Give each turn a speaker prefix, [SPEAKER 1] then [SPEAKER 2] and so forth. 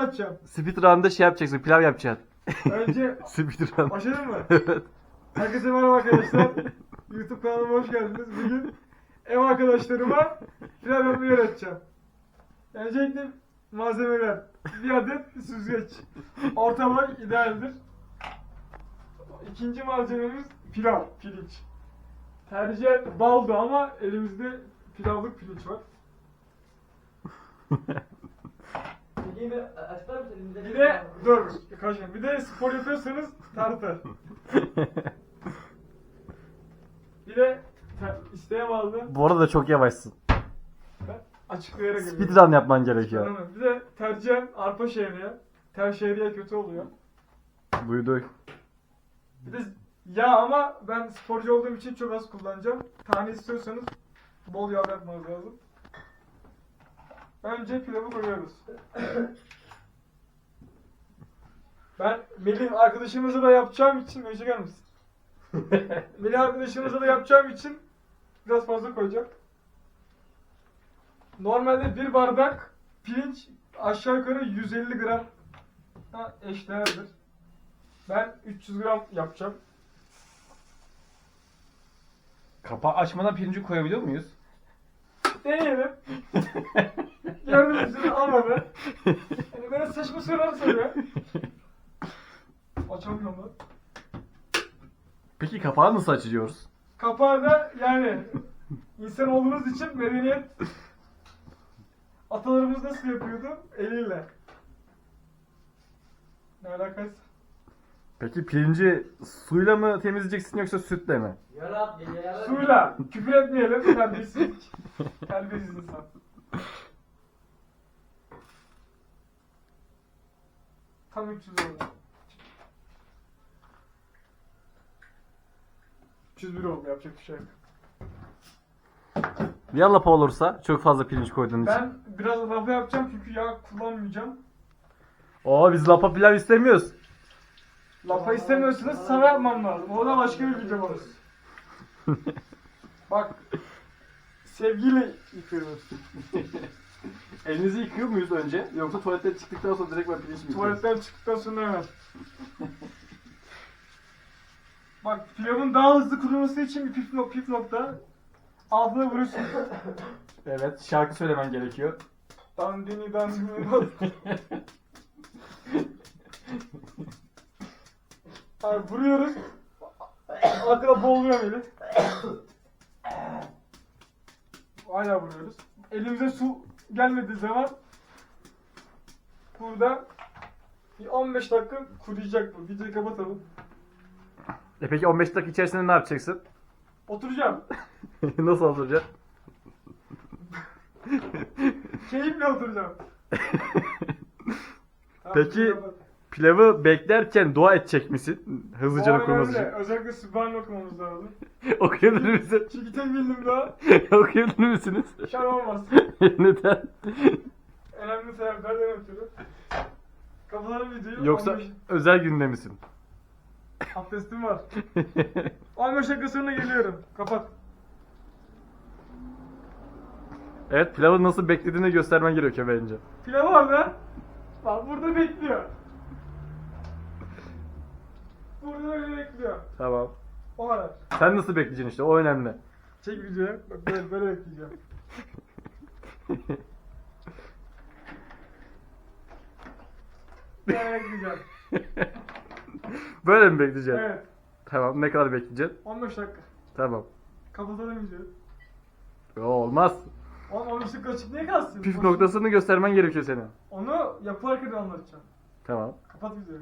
[SPEAKER 1] anlatacağım.
[SPEAKER 2] Speedrun'da şey yapacaksın, pilav yapacaksın.
[SPEAKER 1] Önce
[SPEAKER 2] Speedrun.
[SPEAKER 1] başladın mı?
[SPEAKER 2] evet.
[SPEAKER 1] Herkese merhaba arkadaşlar. YouTube kanalıma hoş geldiniz. Bugün ev arkadaşlarıma pilav yapmayı öğreteceğim. Öncelikle malzemeler. Bir adet süzgeç. Orta boy idealdir. İkinci malzememiz pilav, pirinç. Tercih baldı ama elimizde pilavlık pirinç var.
[SPEAKER 3] Bir açıklar mısın? Elimizde
[SPEAKER 1] Bir de dur kaçma. Bir de spor yapıyorsanız tartı. Bir de isteğe bağlı
[SPEAKER 2] Bu arada çok yavaşsın.
[SPEAKER 1] ben açıklayarak geliyorum.
[SPEAKER 2] Speedrun yapman gerekiyor.
[SPEAKER 1] Tamam. Bir de tercihen arpa şehriye. Ter şehriye kötü oluyor.
[SPEAKER 2] Duyduk.
[SPEAKER 1] Bir de yağ ama ben sporcu olduğum için çok az kullanacağım. Tane istiyorsanız bol yağ yapmanız lazım. Önce pilavı koyuyoruz. ben Melih arkadaşımıza da yapacağım için Melih çeker misin? Melih arkadaşımıza da yapacağım için biraz fazla koyacağım. Normalde bir bardak pirinç aşağı yukarı 150 gram eşdeğerdir. Ben 300 gram yapacağım.
[SPEAKER 2] Kapağı açmadan pirinci koyabiliyor muyuz?
[SPEAKER 1] Deneyelim. Gördüğünüz gibi almadı. Yani böyle saçma sorular soruyor. Açamıyorum lan.
[SPEAKER 2] Peki kapağı nasıl açıyoruz?
[SPEAKER 1] Kapağı da yani insan olduğumuz için medeniyet atalarımız nasıl yapıyordu? Eliyle. Ne alakası?
[SPEAKER 2] Peki pirinci suyla mı temizleyeceksin yoksa sütle mi?
[SPEAKER 3] Yarat, yarat.
[SPEAKER 1] Suyla. Küfür etmeyelim. Terbiyesiz. Terbiyesiz insan. Tam 300 oldu. 301 oldu. Yapacak bir şey yok.
[SPEAKER 2] Ya lapa olursa çok fazla pirinç koyduğun için.
[SPEAKER 1] Ben biraz lapa yapacağım çünkü yağ kullanmayacağım.
[SPEAKER 2] Oo biz lapa pilav istemiyoruz.
[SPEAKER 1] Lapa istemiyorsanız sana yapmam lazım. O da başka bir video olur. Bak. Sevgiyle yıkıyoruz.
[SPEAKER 2] Elinizi yıkıyor muyuz önce? Yoksa tuvaletten çıktıktan sonra direkt ben pirinç mi
[SPEAKER 1] Tuvaletten çıktıktan sonra hemen. Bak pilavın daha hızlı kuruması için bir püf, nok- püf nokta. Altına vuruyorsun.
[SPEAKER 2] Evet şarkı söylemen gerekiyor.
[SPEAKER 1] Dandini dandini dandini. Abi vuruyoruz. Arkada boğuluyor beni. Hala vuruyoruz. Elimize su gelmediği zaman burada bir 15 dakika kuruyacak bu. Videoyu kapatalım.
[SPEAKER 2] E peki 15 dakika içerisinde ne yapacaksın?
[SPEAKER 1] Oturacağım.
[SPEAKER 2] Nasıl oturacaksın?
[SPEAKER 1] Keyifle oturacağım. Tamam,
[SPEAKER 2] Peki
[SPEAKER 1] kapat.
[SPEAKER 2] Pilavı beklerken dua edecek misin? Hızlıca
[SPEAKER 1] önemli.
[SPEAKER 2] kuruması için.
[SPEAKER 1] Özellikle Sübhan okumamız lazım.
[SPEAKER 2] Okuyabilir misin?
[SPEAKER 1] Çünkü tek bildim daha.
[SPEAKER 2] Okuyabilir misiniz?
[SPEAKER 1] Şan olmaz.
[SPEAKER 2] Neden?
[SPEAKER 1] Önemli sebeplerden ötürü. Kapatalım videoyu.
[SPEAKER 2] Yoksa
[SPEAKER 1] 15
[SPEAKER 2] özel günde misin?
[SPEAKER 1] abdestim var. 15 dakika sonra geliyorum. Kapat.
[SPEAKER 2] evet pilavı nasıl beklediğini göstermen gerekiyor bence.
[SPEAKER 1] Pilav orada. Bak burada bekliyor. Burada öyle bekliyor.
[SPEAKER 2] Tamam.
[SPEAKER 1] O kadar.
[SPEAKER 2] Sen nasıl bekleyeceksin işte o önemli.
[SPEAKER 1] Çek videoyu. Bak böyle, böyle bekleyeceğim. Böyle bekleyeceğim.
[SPEAKER 2] Böyle mi bekleyeceksin?
[SPEAKER 1] Evet.
[SPEAKER 2] Tamam ne kadar bekleyeceksin?
[SPEAKER 1] 15 dakika.
[SPEAKER 2] Tamam.
[SPEAKER 1] Kapatalım videoyu.
[SPEAKER 2] Yo, olmaz.
[SPEAKER 1] Oğlum 15 dakika açık niye kalsın?
[SPEAKER 2] Püf noktasını göstermen gerekiyor senin.
[SPEAKER 1] Onu yaparken anlatacağım.
[SPEAKER 2] Tamam.
[SPEAKER 1] Kapat videoyu.